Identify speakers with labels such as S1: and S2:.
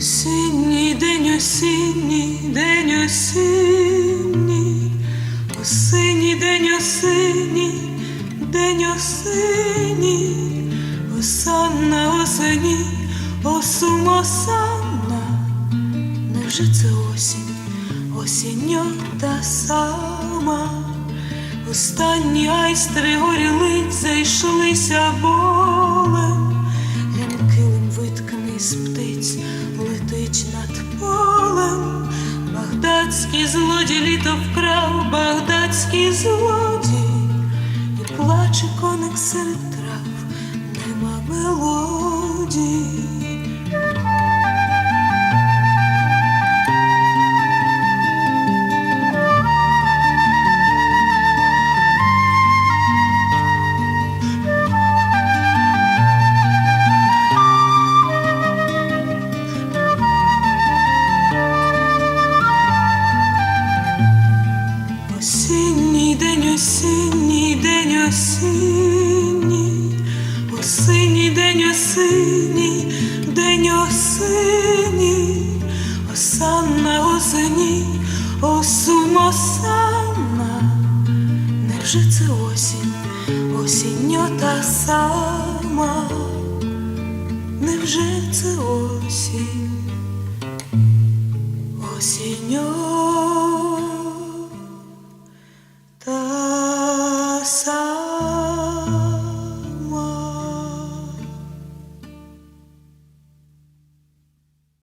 S1: Осінній день, осінній день, осінній, осінній день, осінній, день осінній, осанна осені, осум осанна. Невже це осінь, осінньо та сама? Останні айстри горілиць зайшлися болем, з птиць летить над полем. Багдадський злодій літо вкрав, багдадський злодій, і плаче коник серед Осінній день, осінній осінній день, осінній, день осінній, осанна осені, осум осанна. Невже це осінь, осінньо та сама? Невже це осінь? Осінньо